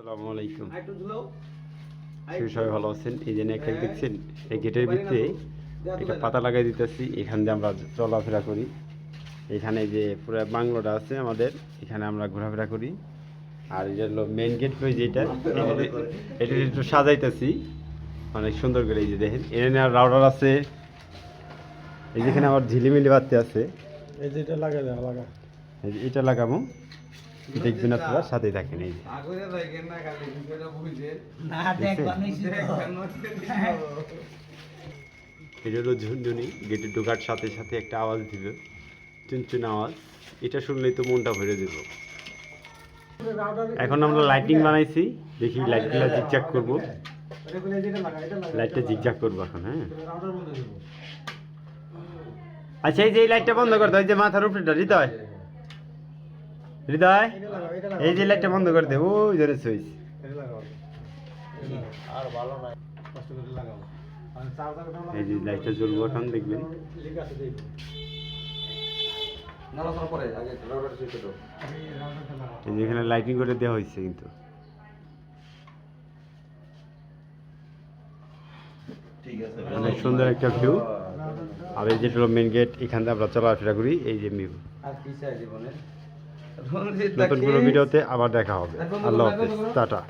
আসসালামু আলাইকুম। সবাই ভালো আছেন? এই যে নেকলেস দেখছেন? এই গেটের ভিতরে একটা পাতা লাগাই দিতেছি এখান দিয়ে আমরা চলাফেরা করি। এখানে যে পুরো বাংলোটা আছে আমাদের এখানে আমরা ঘোরাফেরা করি। আর এই যে হলো মেন গেট হয়ে যেটা এটা- এটা একটু সাজাইতেছি। অনেক সুন্দর করে এই যে দেখেন এখানে আর রাউডার আছে। এই যেখানে আমার ঝিলিমিলি বাড়তে আছে। এই যে এটা লাগা দাও লাগা এই যে এটা লাগাবো। দেখবেন আপনারা সাথেই থাকেন এই এটা হলো ঝুনঝুনি গেটে ঢোকার সাথে সাথে একটা আওয়াজ দিবে চুনচুন আওয়াজ। এটা শুনলেই তো মনটা ভরে দেব। এখন আমরা লাইটিং বানাইছি। দেখি লাইটগুলো জিগজাগ করব। এটা বলে যেটা লাগা এটা লাগা লাইটটা জিগজাগ করব এখন হ্যাঁ। আচ্ছা এই যে এই লাইটটা বন্ধ করতে হয় যে মাথার উপরেটা হৃদয়। হৃদয় এই যে লাইটটা বন্ধ করে দে। ওই ধরে সুইচ আর ভালো নাই। কষ্ট করে লাগাও। আর চার্জারটা লাগাও এই যে লাইটটা জ্বলবো এখন দেখবেন। এই যে এখানে লাইটিং করে দেওয়া হয়েছে কিন্তু। অনেক সুন্দর একটা ভিউ আর এই যে হলো মেন গেট এখান থেকে আমরা চলাফেরা করি এই যে ভিউ আর কি চাই জীবনে নতুন কোনো ভিডিওতে আবার দেখা হবে। আল্লাহ হাফেজ। টাটা।